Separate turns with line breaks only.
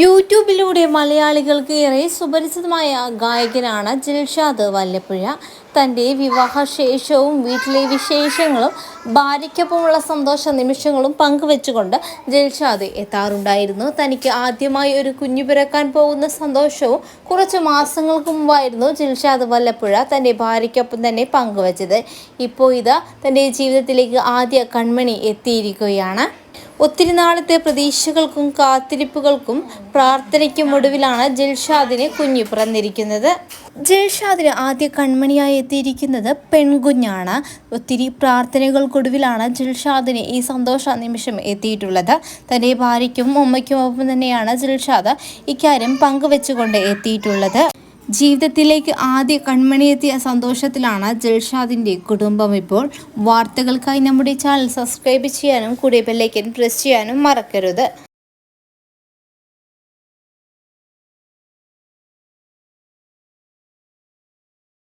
യൂട്യൂബിലൂടെ മലയാളികൾക്ക് ഏറെ സുപരിചിതമായ ഗായകനാണ് ജിൽഷാദ് വല്ലപ്പുഴ. തന്റെ വിവാഹശേഷവും വീട്ടിലെ വിശേഷങ്ങളും ഭാര്യയ്ക്കൊപ്പമുള്ള സന്തോഷ നിമിഷങ്ങളും പങ്കുവെച്ചുകൊണ്ട് ജിൽഷാദ് എത്താറുണ്ടായിരുന്നു. തനിക്ക് ആദ്യമായി ഒരു കുഞ്ഞു പിറക്കാൻ പോകുന്ന സന്തോഷവും കുറച്ച് മാസങ്ങൾക്ക് മുമ്പായിരുന്നു ജിൽഷാദ് വല്ലപ്പുഴ തന്റെ ഭാര്യയ്ക്കൊപ്പം തന്നെ പങ്കുവച്ചത്. ഇപ്പോൾ ഇത് തന്റെ ജീവിതത്തിലേക്ക് ആദ്യ കൺമണി എത്തിയിരിക്കുകയാണ്. ഒത്തിരി നാളത്തെ പ്രതീക്ഷകൾക്കും കാത്തിരിപ്പുകൾക്കും പ്രാർത്ഥനയ്ക്കും ഒടുവിലാണ് ജൽഷാദിനെ കുഞ്ഞു പിറന്നിരിക്കുന്നത്. ജിൽഷാദിന് ആദ്യ കൺമണിയായി എത്തിയിരിക്കുന്നത് പെൺകുഞ്ഞാണ്. ഒത്തിരി പ്രാർത്ഥനകൾക്കൊടുവിലാണ് ജിൽഷാദിന് ഈ സന്തോഷ നിമിഷം എത്തിയിട്ടുള്ളത്. തന്റെ ഭാര്യയ്ക്കും ഉമ്മയ്ക്കും ഒപ്പം തന്നെയാണ് ജിൽഷാദ് ഇക്കാര്യം പങ്കുവെച്ചുകൊണ്ട് എത്തിയിട്ടുള്ളത്. ജീവിതത്തിലേക്ക് ആദ്യ കൺമണിയെത്തിയ സന്തോഷത്തിലാണ് ജൽഷാദിന്റെ കുടുംബം ഇപ്പോൾ. വാർത്തകൾക്കായി നമ്മുടെ ചാനൽ സബ്സ്ക്രൈബ് ചെയ്യാനും കൂടെ ബെല്ലൈക്കൻ പ്രസ് ചെയ്യാനും മറക്കരുത്.